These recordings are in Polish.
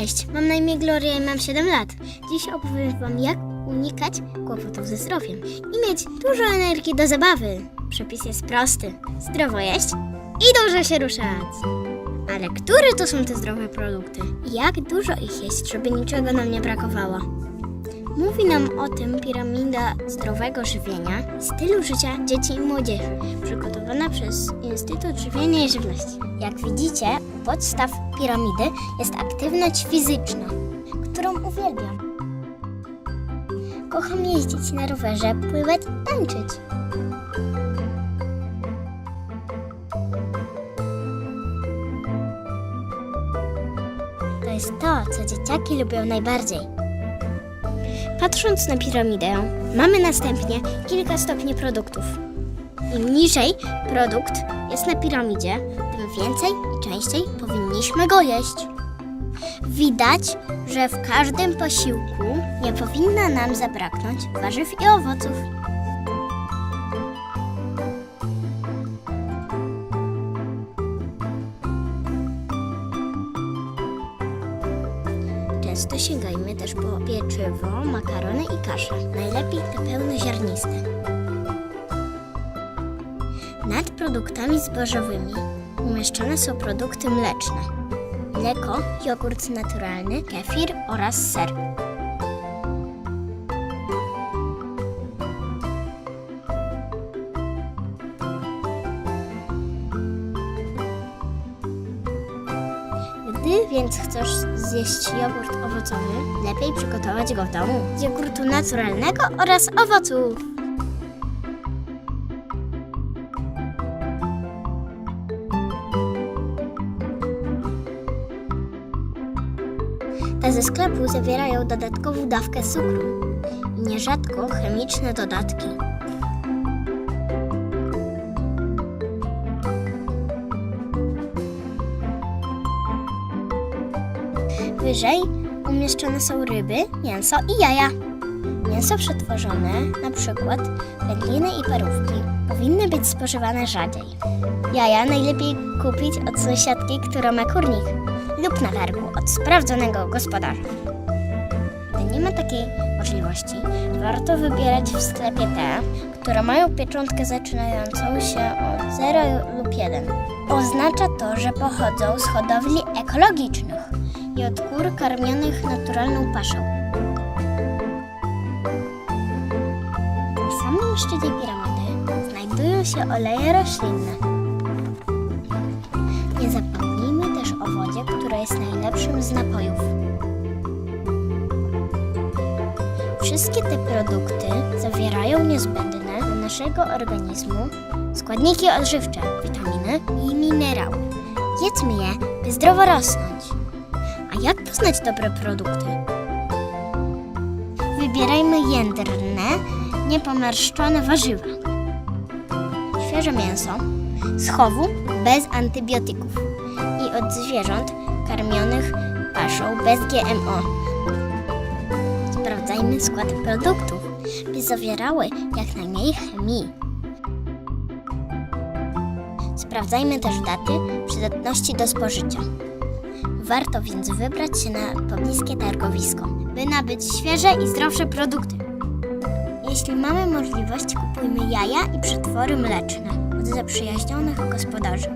Cześć, mam na imię Gloria i mam 7 lat. Dziś opowiem Wam, jak unikać kłopotów ze zdrowiem i mieć dużo energii do zabawy. Przepis jest prosty: zdrowo jeść i dużo się ruszać. Ale które to są te zdrowe produkty? Jak dużo ich jest, żeby niczego nam nie brakowało? Mówi nam o tym piramida zdrowego żywienia i stylu życia dzieci i młodzieży, przygotowana przez Instytut Żywienia i Żywności. Jak widzicie, podstaw piramidy jest aktywność fizyczna, którą uwielbiam. Kocham jeździć na rowerze, pływać tańczyć. To jest to, co dzieciaki lubią najbardziej. Patrząc na piramidę, mamy następnie kilka stopni produktów. Im niżej produkt jest na piramidzie, tym więcej i częściej powinniśmy go jeść. Widać, że w każdym posiłku nie powinno nam zabraknąć warzyw i owoców. Często sięgajmy też po pieczywo, makarony i kasze. Najlepiej te pełnoziarniste. Nad produktami zbożowymi umieszczone są produkty mleczne. Mleko, jogurt naturalny, kefir oraz ser. Gdy więc chcesz zjeść jogurt owocowy, lepiej przygotować go w domu z jogurtu naturalnego oraz owoców. Ze sklepu zawierają dodatkową dawkę cukru i nierzadko chemiczne dodatki. Wyżej umieszczone są ryby, mięso i jaja. Mięso przetworzone, na przykład wędliny i parówki, powinny być spożywane rzadziej. Jaja najlepiej kupić od sąsiadki, która ma kurnik, lub na targu od sprawdzonego gospodarza. Gdy nie ma takiej możliwości, warto wybierać w sklepie te, które mają pieczątkę zaczynającą się od 0 lub 1. Oznacza to, że pochodzą z hodowli ekologicznych i od kur karmionych naturalną paszą. Na szczycie piramidy znajdują się oleje roślinne. Nie zapomnijmy też o wodzie, która jest najlepszym z napojów. Wszystkie te produkty zawierają niezbędne dla naszego organizmu składniki odżywcze, witaminy i minerały. Jedzmy je, by zdrowo rosnąć. A jak poznać dobre produkty? Wybierajmy jędrne, niepomarszczone warzywa. Świeże mięso z chowu bez antybiotyków i od zwierząt karmionych paszą bez GMO. Sprawdzajmy skład produktów, by zawierały jak najmniej chemii. Sprawdzajmy też daty przydatności do spożycia. Warto więc wybrać się na pobliskie targowisko, by nabyć świeże i zdrowsze produkty. Jeśli mamy możliwość, kupujmy jaja i przetwory mleczne od zaprzyjaźnionych gospodarzy.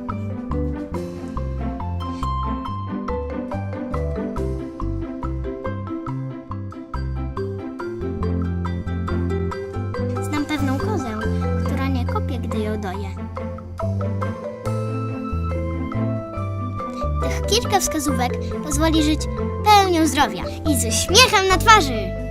Znam pewną kozę, która nie kopie, gdy ją doje. Tych kilka wskazówek pozwoli żyć pełnią zdrowia i ze śmiechem na twarzy.